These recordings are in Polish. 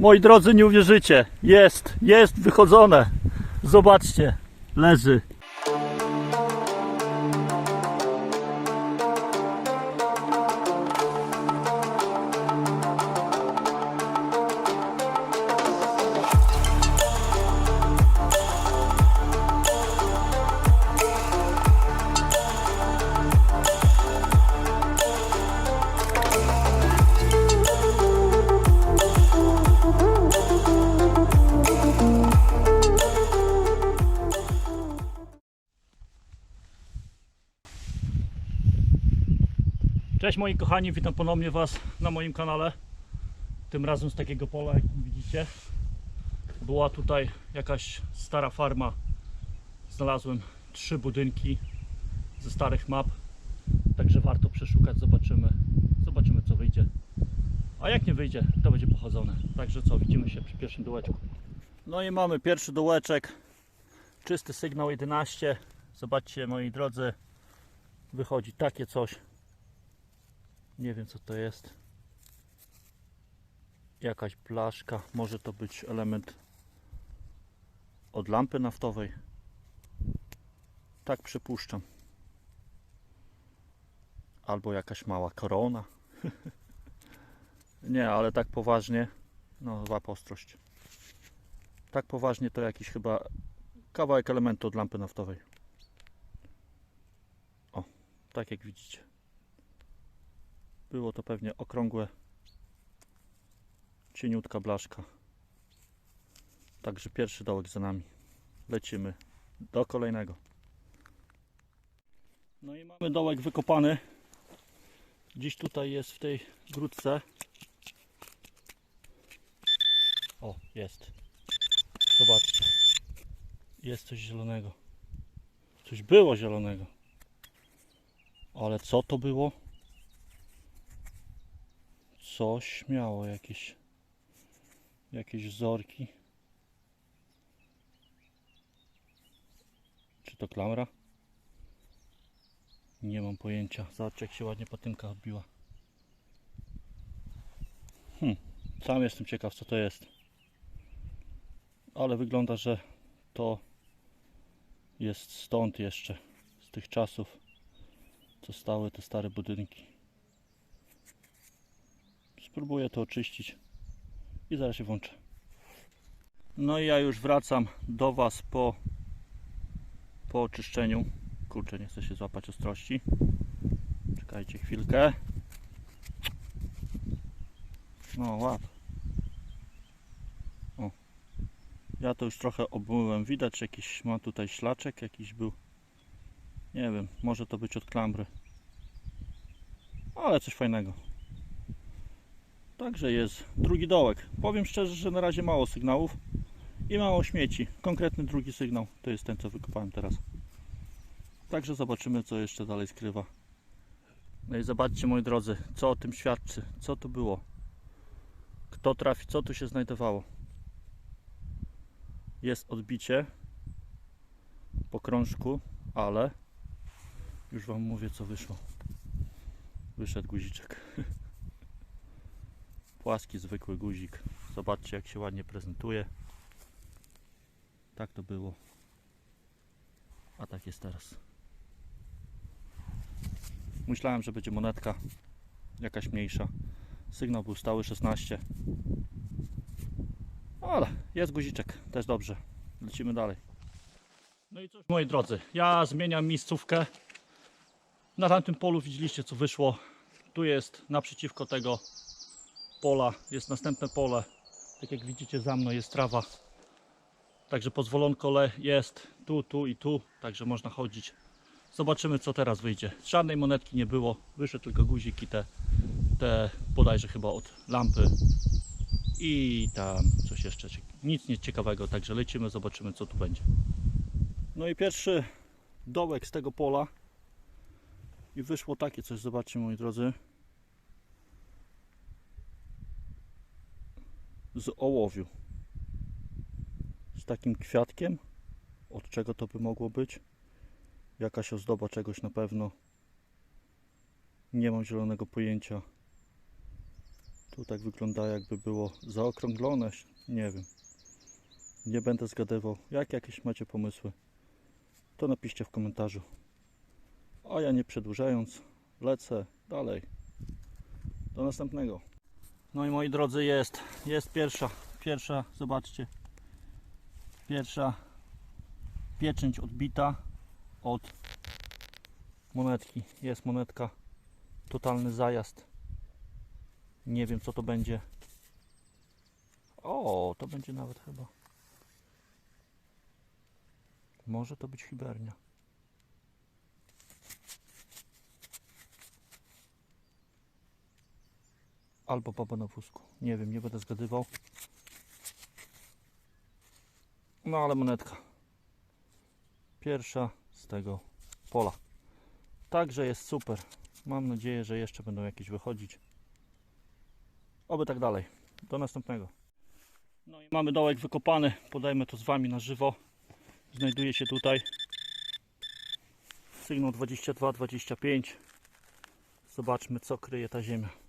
Moi drodzy, nie uwierzycie. Jest, jest wychodzone. Zobaczcie, leży. Cześć moi kochani, witam ponownie Was na moim kanale. Tym razem z takiego pola, jak widzicie. Była tutaj jakaś stara farma. Znalazłem trzy budynki ze starych map. Także warto przeszukać, zobaczymy. Zobaczymy co wyjdzie. A jak nie wyjdzie, to będzie pochodzone. Także co, widzimy się przy pierwszym dołeczku. No i mamy pierwszy dołeczek. Czysty sygnał 11. Zobaczcie moi drodzy. Wychodzi takie coś. Nie wiem co to jest. Jakaś blaszka. Może to być element od lampy naftowej. Tak przypuszczam. Albo jakaś mała korona. Nie, ale tak poważnie. No, łap ostrość. Tak poważnie to jakiś chyba kawałek elementu od lampy naftowej. O, tak jak widzicie. Było to pewnie okrągłe, cieniutka blaszka. Także pierwszy dołek za nami. Lecimy do kolejnego. No i mamy dołek wykopany. Dziś tutaj jest w tej grudce. O, jest. Zobaczcie. Jest coś zielonego. Coś było zielonego. Ale co to było? Coś miało jakieś jakieś wzorki. Czy to klamra? Nie mam pojęcia. Zobaczcie jak się ładnie patynka odbiła. Hmm. sam jestem ciekaw co to jest. Ale wygląda, że to jest stąd jeszcze z tych czasów co stały te stare budynki Spróbuję to oczyścić i zaraz się włączę. No i ja już wracam do Was po, po oczyszczeniu. Kurczę, nie chcę się złapać ostrości. Czekajcie chwilkę. No łap. O. Ja to już trochę obmyłem. Widać jakiś, ma tutaj szlaczek jakiś był. Nie wiem, może to być od klambry. Ale coś fajnego. Także jest drugi dołek. Powiem szczerze, że na razie mało sygnałów i mało śmieci. Konkretny drugi sygnał to jest ten, co wykopałem teraz. Także zobaczymy, co jeszcze dalej skrywa. No i zobaczcie, moi drodzy, co o tym świadczy. Co to było? Kto trafi? Co tu się znajdowało? Jest odbicie po krążku, ale już Wam mówię, co wyszło. Wyszedł guziczek. Płaski, zwykły guzik. Zobaczcie, jak się ładnie prezentuje. Tak to było. A tak jest teraz. Myślałem, że będzie monetka jakaś mniejsza. Sygnał był stały 16. Ale jest guziczek, też dobrze. Lecimy dalej. No i cóż, moi drodzy, ja zmieniam miejscówkę. Na tamtym polu widzieliście, co wyszło. Tu jest naprzeciwko tego pola jest następne pole. Tak jak widzicie za mną jest trawa. Także pozwolonko le jest tu, tu i tu. Także można chodzić. Zobaczymy co teraz wyjdzie. Żadnej monetki nie było. Wyszedł tylko guzik i te, te bodajże chyba od lampy. I tam coś jeszcze. Nic nie ciekawego. Także lecimy, zobaczymy co tu będzie. No i pierwszy dołek z tego pola. I wyszło takie coś. Zobaczcie moi drodzy. Z ołowiu. Z takim kwiatkiem. Od czego to by mogło być? Jakaś ozdoba czegoś na pewno. Nie mam zielonego pojęcia. Tu tak wygląda jakby było zaokrąglone. Nie wiem. Nie będę zgadywał. Jak jakieś macie pomysły, to napiszcie w komentarzu. A ja nie przedłużając, lecę dalej. Do następnego. No i moi drodzy, jest, jest pierwsza, pierwsza, zobaczcie. Pierwsza pieczęć odbita od monetki. Jest monetka, totalny zajazd. Nie wiem co to będzie. O, to będzie nawet chyba. Może to być hibernia. Albo baba na wózku. Nie wiem, nie będę zgadywał. No ale monetka. Pierwsza z tego pola. Także jest super. Mam nadzieję, że jeszcze będą jakieś wychodzić. Oby tak dalej. Do następnego. No i mamy dołek wykopany. Podajmy to z Wami na żywo. Znajduje się tutaj sygnał 22-25. Zobaczmy co kryje ta ziemia.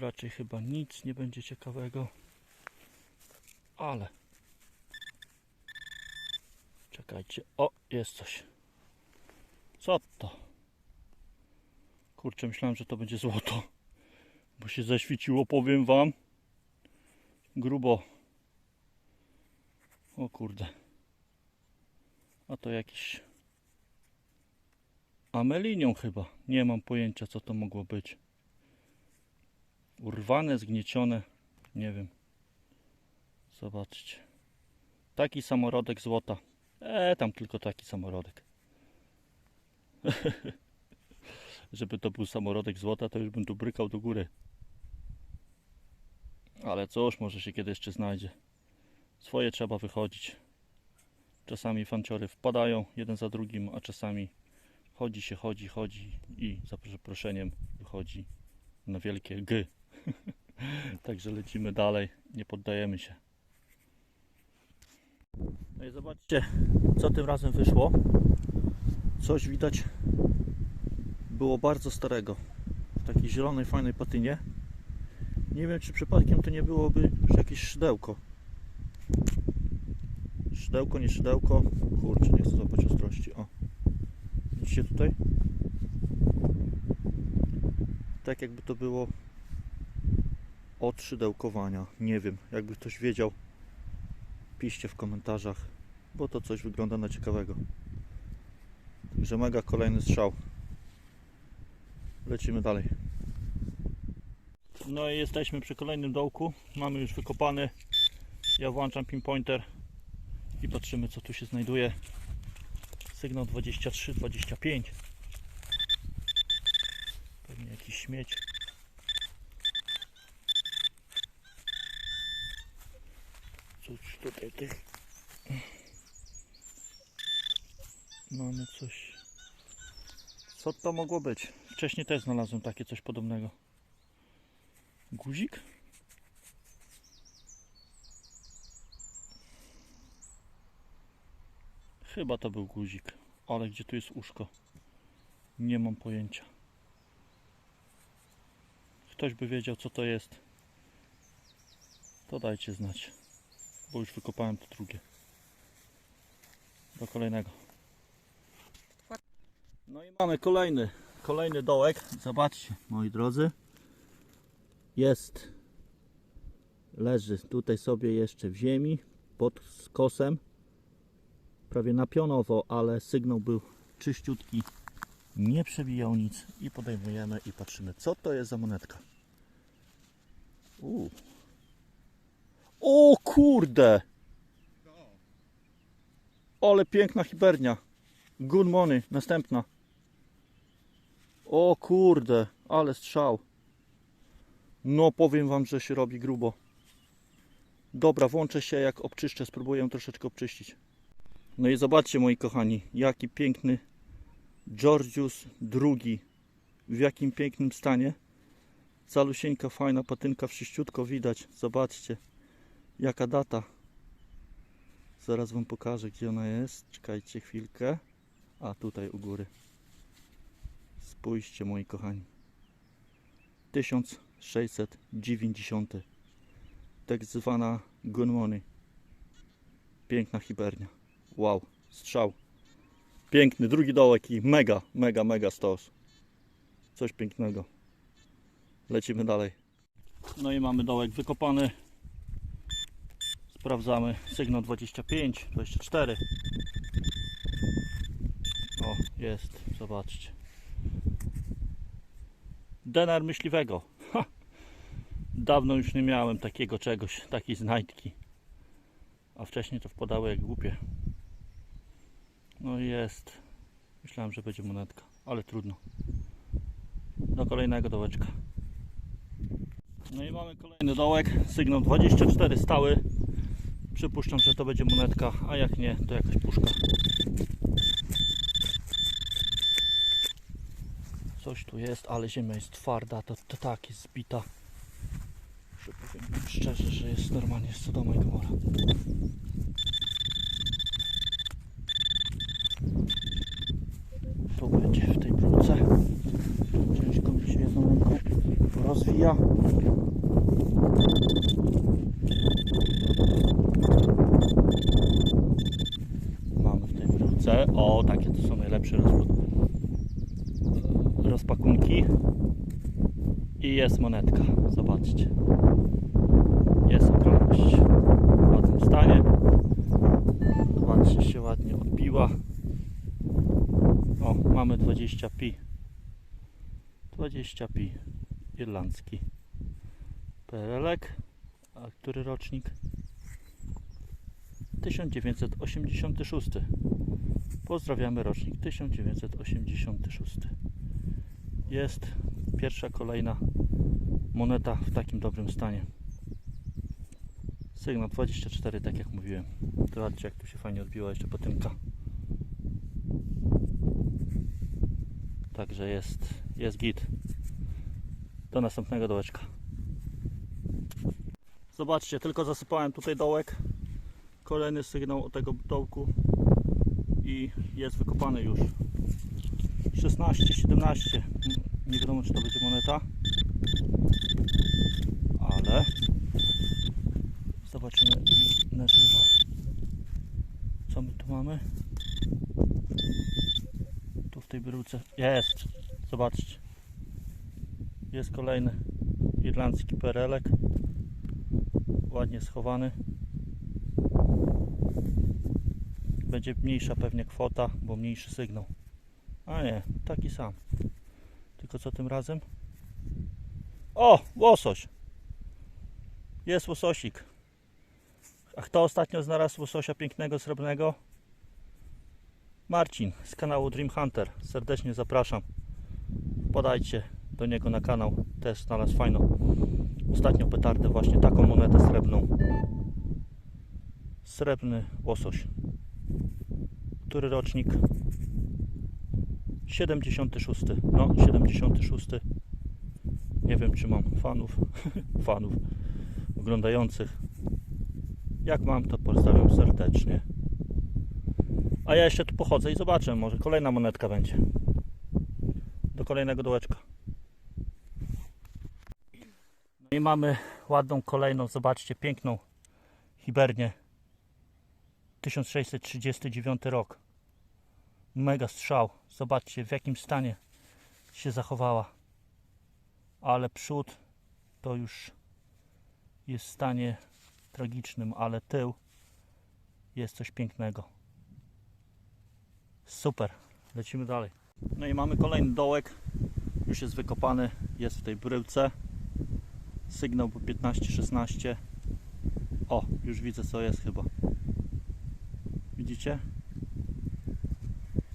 Raczej chyba nic nie będzie ciekawego. Ale czekajcie. O, jest coś. Co to? Kurczę, myślałem, że to będzie złoto. Bo się zaświeciło, powiem wam. Grubo. O kurde. A to jakiś amelinią chyba. Nie mam pojęcia co to mogło być. Urwane, zgniecione. Nie wiem. Zobaczcie. Taki samorodek złota. E, tam tylko taki samorodek. Żeby to był samorodek złota, to już bym tu brykał do góry. Ale cóż, może się kiedy jeszcze znajdzie. Swoje trzeba wychodzić. Czasami fanciory wpadają jeden za drugim, a czasami chodzi się, chodzi, chodzi i za przeproszeniem wychodzi na wielkie G. Także lecimy dalej, nie poddajemy się. No i zobaczcie, co tym razem wyszło. Coś widać było bardzo starego. W takiej zielonej, fajnej patynie. Nie wiem, czy przypadkiem to nie byłoby jakieś szydełko. Szydełko, nie szydełko. Kurczę, nie chcę złapać ostrości. O. Widzicie tutaj? Tak jakby to było od szydełkowania. Nie wiem, jakby ktoś wiedział, piszcie w komentarzach, bo to coś wygląda na ciekawego. Także mega kolejny strzał. Lecimy dalej. No i jesteśmy przy kolejnym dołku. Mamy już wykopany. Ja włączam pinpointer i patrzymy co tu się znajduje. Sygnał 23-25. Pewnie jakiś śmieć. Cóż tutaj tych mamy coś. Co to mogło być? Wcześniej też znalazłem takie coś podobnego. Guzik? Chyba to był guzik, ale gdzie tu jest uszko? Nie mam pojęcia. Ktoś by wiedział co to jest. To dajcie znać, bo już wykopałem to drugie. Do kolejnego. No i mamy kolejny, kolejny dołek. Zobaczcie, moi drodzy. Jest. Leży tutaj sobie jeszcze w ziemi, pod skosem. Prawie na pionowo, ale sygnał był czyściutki. Nie przebijał nic. I podejmujemy i patrzymy, co to jest za monetka. Uu. O kurde! Ale piękna hibernia. Good money, następna. O kurde, ale strzał. No powiem wam, że się robi grubo. Dobra, włączę się jak obczyszczę, spróbuję troszeczkę obczyścić. No i zobaczcie moi kochani, jaki piękny Georgius II. W jakim pięknym stanie. Calusieńka, fajna patynka, wszyściutko widać. Zobaczcie, jaka data. Zaraz wam pokażę, gdzie ona jest. Czekajcie chwilkę. A tutaj u góry. Spójrzcie moi kochani. 1690. Tak zwana Gunmony. Piękna hibernia. Wow, strzał. Piękny, drugi dołek i mega, mega, mega stos. Coś pięknego. Lecimy dalej. No i mamy dołek wykopany. Sprawdzamy sygnał 25, 24. O, jest, zobaczcie. Denar myśliwego. Ha! Dawno już nie miałem takiego czegoś, takiej znajdki. A wcześniej to wpadało jak głupie. No jest. Myślałem, że będzie monetka, ale trudno. Do kolejnego dołeczka. No i mamy kolejny dołek, sygnał 24 stały. Przypuszczam, że to będzie monetka, a jak nie, to jakaś puszka. Coś tu jest, ale ziemia jest twarda, to, to tak jest zbita. Że powiem szczerze, że jest normalnie Sodoma i Gomora. To będzie w tej bródce. Ciężko mi się jedną ręką rozwija. Mamy O, takie to są najlepsze roz... rozpakunki. I jest monetka. Zobaczcie. Jest okrągłość w ładnym stanie. Zobaczcie, się ładnie odbiła. O, mamy 20 pi. 20 pi. Irlandzki. PRL-ek. A który rocznik? 1986. Pozdrawiamy rocznik 1986. Jest pierwsza kolejna moneta w takim dobrym stanie. Sygnał 24, tak jak mówiłem. Zobaczcie jak tu się fajnie odbiła jeszcze potymka. Także jest, jest git. Do następnego dołeczka. Zobaczcie, tylko zasypałem tutaj dołek. Kolejny sygnał od tego dołku i jest wykopany już. 16, 17. Nie wiadomo czy to będzie moneta. Ale zobaczymy i na żywo. Co my tu mamy? Tu w tej bryłce jest. Zobaczcie. Jest kolejny irlandzki perelek. Ładnie schowany. Będzie mniejsza pewnie kwota, bo mniejszy sygnał. A nie, taki sam. Tylko co tym razem? O, łosoś. Jest łososik. A kto ostatnio znalazł łososia pięknego, srebrnego? Marcin z kanału Dream Hunter. Serdecznie zapraszam. Podajcie do niego na kanał. Też znalazł fajną. Ostatnio petardę właśnie taką monetę srebrną. Srebrny łosoś. Który rocznik? 76. No, 76. Nie wiem, czy mam fanów, fanów oglądających. Jak mam, to pozdrawiam serdecznie. A ja jeszcze tu pochodzę i zobaczę, może kolejna monetka będzie. Do kolejnego dołeczka. No i mamy ładną kolejną, zobaczcie, piękną hibernię. 1639 rok. Mega strzał. Zobaczcie w jakim stanie się zachowała. Ale przód to już jest w stanie tragicznym, ale tył jest coś pięknego. Super. Lecimy dalej. No i mamy kolejny dołek. Już jest wykopany. Jest w tej bryłce. Sygnał był 15-16. O, już widzę co jest chyba. Widzicie?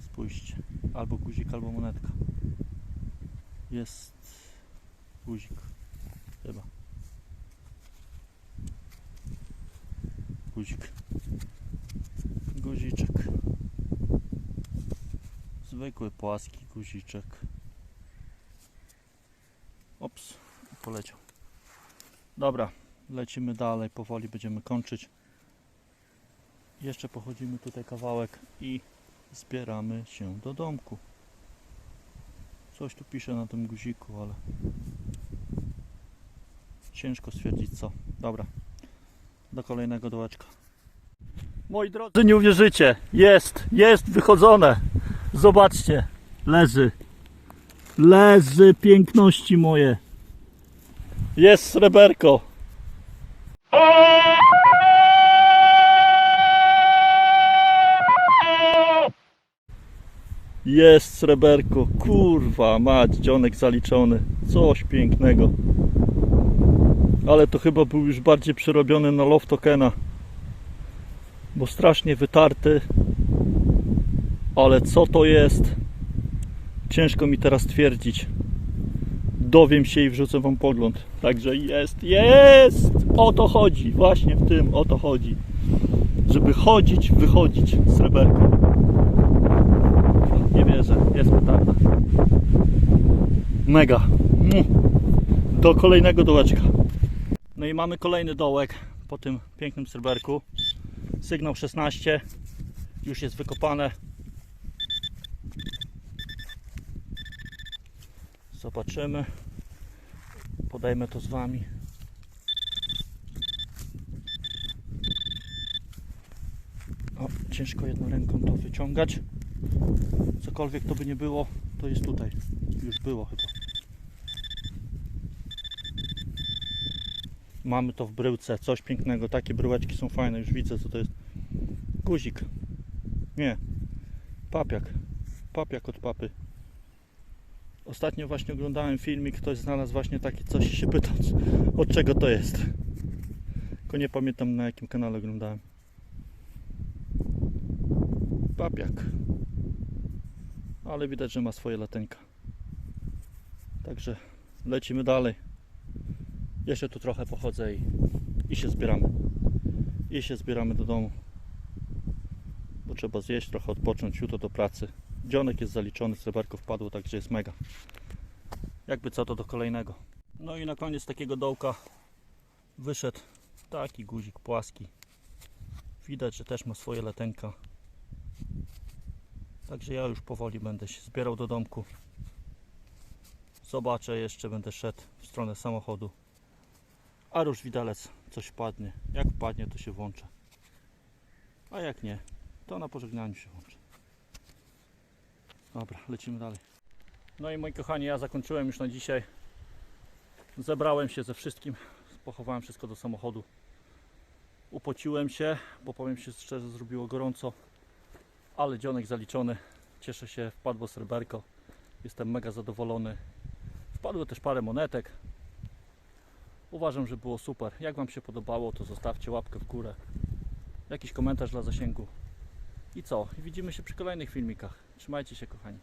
Spójrzcie. Albo guzik, albo monetka. Jest guzik. Chyba. Guzik. Guziczek. Zwykły płaski guziczek. Ops, poleciał. Dobra, lecimy dalej, powoli będziemy kończyć. Jeszcze pochodzimy tutaj kawałek i zbieramy się do domku. Coś tu pisze na tym guziku, ale ciężko stwierdzić co. Dobra, do kolejnego dołeczka. Moi drodzy, nie uwierzycie, jest, jest wychodzone. Zobaczcie, leży. Leży piękności moje. Jest sreberko. Jest sreberko, kurwa mać, dzionek zaliczony. Coś pięknego. Ale to chyba był już bardziej przerobiony na love tokena. Bo strasznie wytarty. Ale co to jest? Ciężko mi teraz twierdzić. Dowiem się i wrzucę wam pogląd. Także jest, jest! O to chodzi, właśnie w tym o to chodzi. Żeby chodzić, wychodzić sreberko. Nie wierzę, jest petarda. Mega. Do kolejnego dołeczka. No i mamy kolejny dołek po tym pięknym sreberku. Sygnał 16. Już jest wykopane. Zobaczymy. Podajmy to z wami. O, ciężko jedną ręką to wyciągać. Cokolwiek to by nie było, to jest tutaj. Już było chyba. Mamy to w bryłce, coś pięknego. Takie bryłeczki są fajne, już widzę co to jest. Guzik. Nie. Papiak. Papiak od papy. Ostatnio właśnie oglądałem filmik, ktoś znalazł właśnie takie coś i się pytał, od czego to jest. Tylko nie pamiętam na jakim kanale oglądałem. Papiak. Ale widać, że ma swoje latenka. Także lecimy dalej. Jeszcze tu trochę pochodzę i, i się zbieramy. I się zbieramy do domu. Bo trzeba zjeść, trochę odpocząć, jutro do pracy. Dzionek jest zaliczony, sreberko wpadło, także jest mega. Jakby co, to do kolejnego. No i na koniec takiego dołka wyszedł taki guzik płaski. Widać, że też ma swoje letenka. Także ja już powoli będę się zbierał do domku. Zobaczę, jeszcze będę szedł w stronę samochodu. A już widelec coś wpadnie. Jak wpadnie, to się włączę. A jak nie, to na pożegnaniu się włączę. Dobra, lecimy dalej. No i moi kochani, ja zakończyłem już na dzisiaj. Zebrałem się ze wszystkim. Pochowałem wszystko do samochodu. Upociłem się, bo powiem się szczerze, zrobiło gorąco. Ale dzionek zaliczony. Cieszę się, wpadło sreberko. Jestem mega zadowolony. Wpadło też parę monetek. Uważam, że było super. Jak Wam się podobało, to zostawcie łapkę w górę. Jakiś komentarz dla zasięgu. I co? Widzimy się przy kolejnych filmikach. Trzymajcie się, kochani.